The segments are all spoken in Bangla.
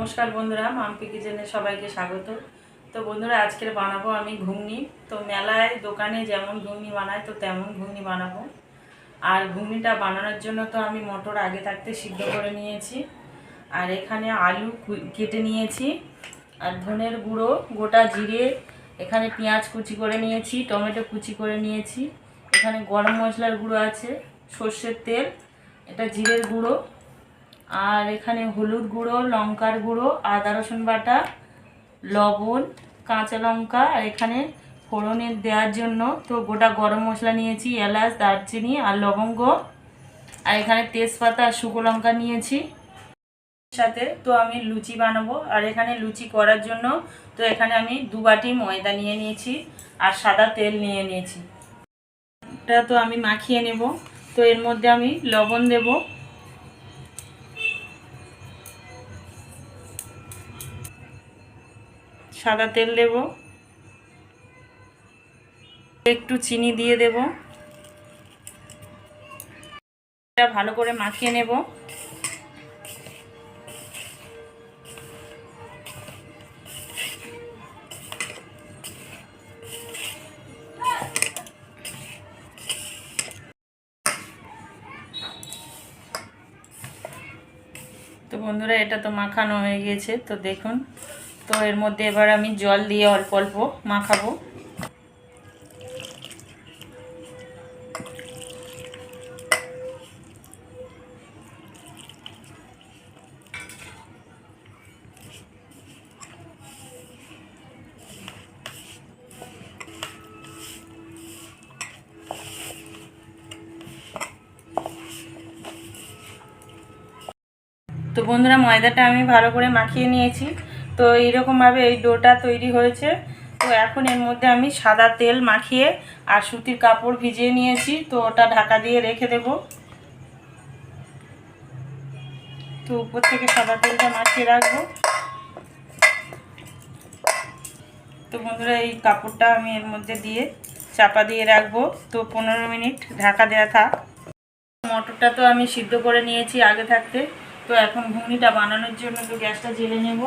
নমস্কার বন্ধুরা, মাম্পি কিচেনে সবাইকে স্বাগত। তো বন্ধুরা আজকের বানাবো আমি ঘুগনি। তো মেলায় দোকানে যেমন ঘুগনি বানায়, তো তেমন ঘুগনি বানাবো। আর ঘুগনিটা বানানোর জন্য তো আমি মটর আগে থাকতে সিদ্ধ করে নিয়েছি। আর এখানে আলু কেটে নিয়েছি। আর ধনের গুঁড়ো, গোটা জিরে, এখানে পেঁয়াজ কুচি করে নিয়েছি, টমেটো কুচি করে নিয়েছি। এখানে গরম মশলার গুঁড়ো আছে, সর্ষের তেল, এটা জিরের গুঁড়ো। আর এখানে হলুদ গুঁড়ো, লঙ্কার গুঁড়ো, আদা, রসুন বাটা, লবণ, কাঁচা লঙ্কা আর এখানে ফোড়নে দেওয়ার জন্য তো গোটা গরম মশলা নিয়েছি, এলাচ, দারচিনি আর লবঙ্গ। আর এখানে তেজপাতা আর শুকনো লঙ্কা নিয়েছি। সাথে তো আমি লুচি বানাবো। আর এখানে লুচি করার জন্য তো এখানে আমি দু বাটি ময়দা নিয়ে নিয়েছি আর সাদা তেল নিয়ে নিয়েছি। তো আমি মাখিয়ে নেব। তো এর মধ্যে আমি লবণ দেবো। সাদা তেল দেব। একটু চিনি দিয়ে দেব। এটা ভালো করে মাখিয়ে নেব। তো বন্ধুরা, এটা তো মাখানো হয়ে গিয়েছে তো দেখুন। তো এর মধ্যে এবার আমি জল দিয়ে অল্প অল্প মাখাবো। তো বন্ধুরা ময়দাটা আমি ভালো করে মাখিয়ে নিয়েছি। তো এইরকমভাবে এই ডোটা তৈরি হয়েছে। তো এখন এর মধ্যে আমি সাদা তেল মাখিয়ে আর সুতির কাপড় ভিজিয়ে নিয়েছি। তো ওটা ঢাকা দিয়ে রেখে দেব। তো উপর থেকে সাদা তেলটা মাখিয়ে রাখব। তো বন্ধুরা, এই কাপড়টা আমি এর মধ্যে দিয়ে চাপা দিয়ে রাখব। তো পনেরো মিনিট ঢাকা দেওয়া থাক। মটরটা তো আমি সিদ্ধ করে নিয়েছি আগে থাকতে। তো এখন ঘুগনিটা বানানোর জন্য তো গ্যাসটা জেলে নেব।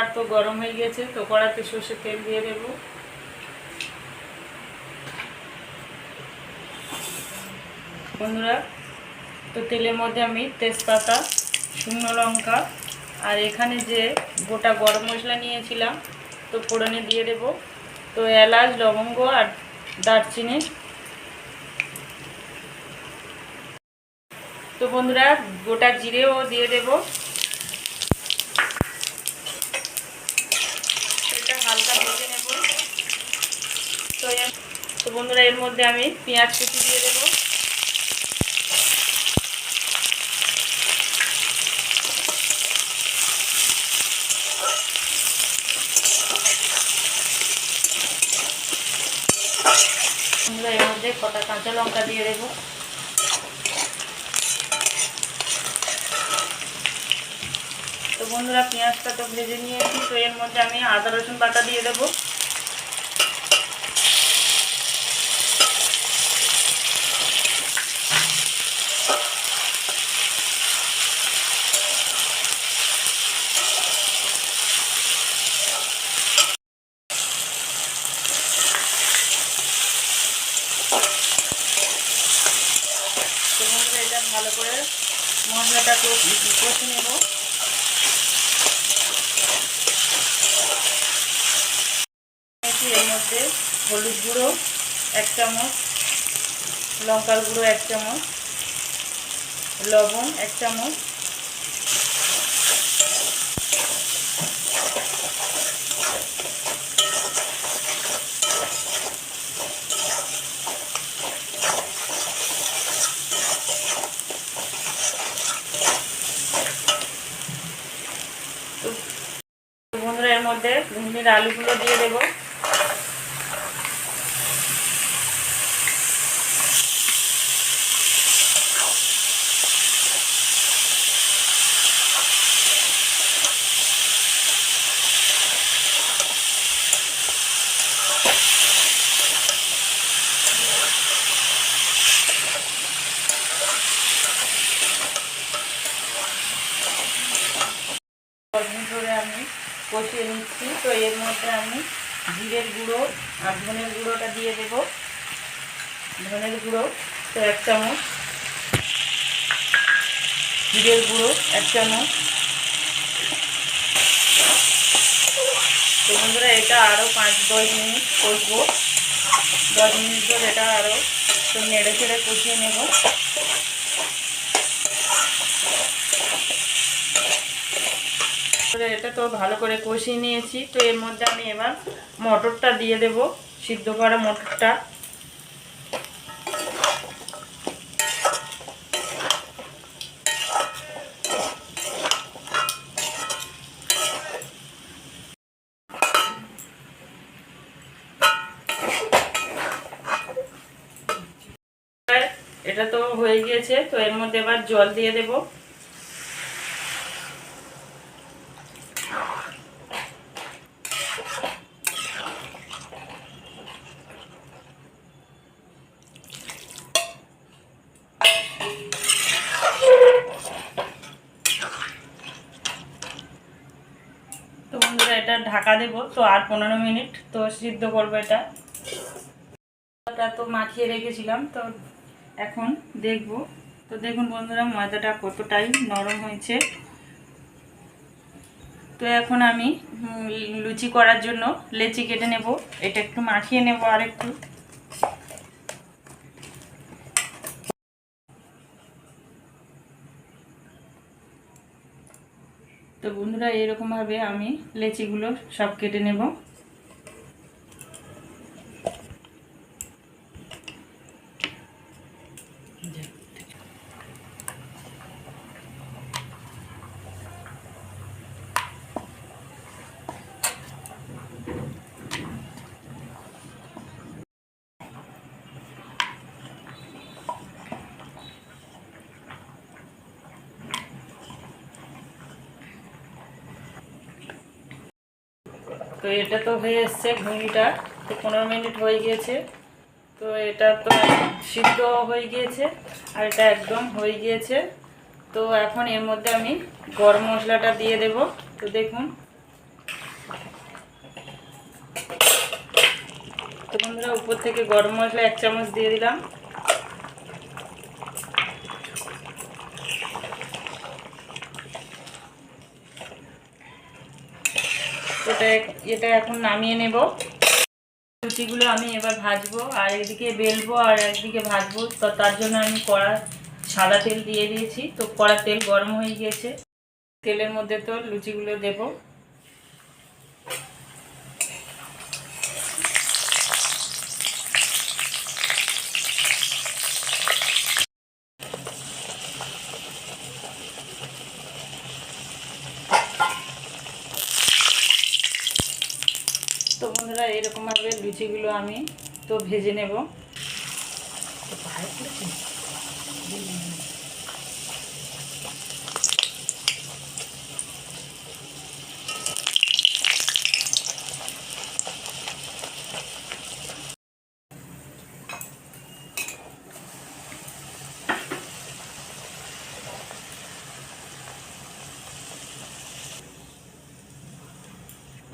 আর তো গরম হয়ে গেছে, তো কড়াতে সর্ষের তেল দিয়ে দেব। বন্ধুরা, তো তেলের মধ্যে আমি তেজপাতা, শুকনো লঙ্কা, আর এখানে যে গোটা গরম মশলা নিয়েছিলাম, তো ফোড়নে দিয়ে দেব। তো এলাচ, লবঙ্গ আর দারচিনি। তো বন্ধুরা, গোটা জিরেও দিয়ে দেব এটা হালকা ভেজে নেব তো এর- তো বন্ধুরা, এর মধ্যে আমি পেঁয়াজ কুচি দিয়ে দেব। বন্ধুরা, এর মধ্যে কটা কাঁচা লঙ্কা দিয়ে দেবো। তো বন্ধুরা, পেঁয়াজটা তো ভেজে নিয়েছি, তো এর মধ্যে আমি আদা রসুন বাটা দিয়ে দেবো তো বন্ধুরা এটা ভালো করে মশলাটা কষে নেব। এর মধ্যে হলুদ গুঁড়ো, এক চামচ, লঙ্কার গুঁড়ো, এক চামচ, লবণ, এক চামচ। বন্ধুরা এর মধ্যে ঘুগনির আলুগুলো দিয়ে দেবো। এর মধ্যে আমি জিরের গুঁড়ো আর ধনের গুঁড়োটা দিয়ে দেব। ধনের গুঁড়ো তো এক চামচ। জিরের গুঁড়ো এক চামচ। তো বন্ধুরা, এটা আরও পাঁচ দশ মিনিট কষবো। দশ মিনিট ধরে এটা আরও তো নেড়ে চেড়ে কষিয়ে নেব। এটা তো ভালো করে কষিয়ে নিয়েছি। তো এর মধ্যে আমি এবার মটরটা দিয়ে দেব, সিদ্ধ করা মটরটা। এটা তো হয়ে গিয়েছে, তো এর মধ্যে এবার জল দিয়ে দেব তো বন্ধুরা এটা ঢাকা দেব, তো আর পনেরো মিনিট, তো সিদ্ধ করব এটা। ময়দাটা তো মাখিয়ে রেখেছিলাম, তো এখন দেখব। তো দেখুন বন্ধুরা, ময়দাটা কতটাই নরম হয়েছে। তো এখন আমি লুচি করার জন্য লেচি কেটে নেব, এটা একটু মাখিয়ে নেব আর একটু তো বন্ধুরা এরকমভাবে আমি লেচিগুলো সব কেটে নেব। তো এটা তো হয়ে এসছে ঘুগনিটা তো পনেরো মিনিট হয়ে গিয়েছে। তো এটা তো সিদ্ধ হয়ে গিয়েছে, আর এটা একদম হয়ে গিয়েছে। তো এখন এর মধ্যে আমি গরম মশলাটা দিয়ে দেব, তো দেখুন। তো বন্ধুরা, উপর থেকে গরম মশলা এক চামচ দিয়ে দিলাম। এটা এটা এখন নামিয়ে নেব। লুচিগুলো আমি এবার ভাজবো, আর এদিকে বেলবো আর একদিকে ভাজবো। তো তার জন্য আমি কড়া, সাদা তেল দিয়ে দিয়েছি। তো কড়া তেল গরম হয়ে গিয়েছে। তেলের মধ্যে তো লুচিগুলো দেব তো বন্ধুরা এরকমভাবে লুচিগুলো আমি তো ভেজে নেব।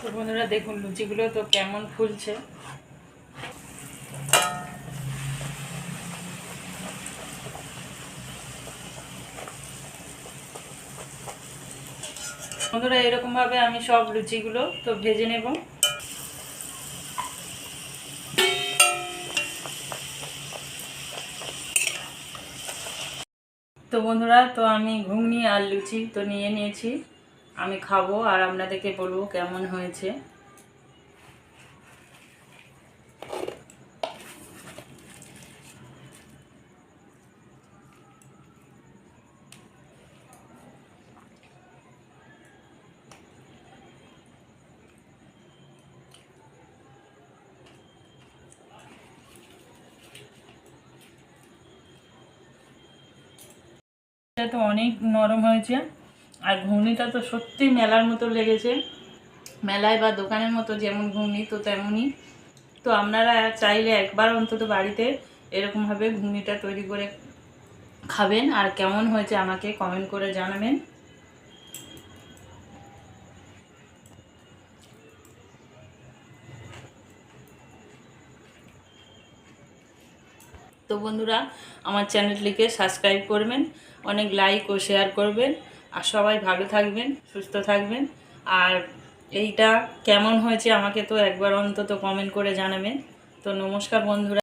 তো বন্ধুরা দেখুন লুচিগুলো তো কেমন ফুলছে। বন্ধুরা এরকমভাবে আমি সব লুচিগুলো তো ভেজে নেব। তো বন্ধুরা, তো আমি ঘুগনি আর লুচি তো নিয়ে নিয়েছি। আমি খাব আর আপনাদেরকে বলব কেমন হয়েছে। এটা তো অনেক নরম হয়েছে, আর ঘুগনিটা তো সত্যি মেলার মতো লেগেছে। মেলায় বা দোকানের মতো যেমন ঘুগনি তো তেমনই। তো আপনারা চাইলে একবার অন্তত বাড়িতে এরকমভাবে ঘুগনিটা তৈরি করে খাবেন, আর কেমন হয়েছে আমাকে কমেন্ট করে জানাবেন। তো বন্ধুরা, আমার চ্যানেলটিকে সাবস্ক্রাইব করবেন, অনেক লাইক ও শেয়ার করবেন, আর সবাই ভালো থাকবেন, সুস্থ থাকবেন। আর এইটা কেমন হয়েছে আমাকে তো একবার অন্তত কমেন্ট করে জানাবেন। তো নমস্কার বন্ধুরা।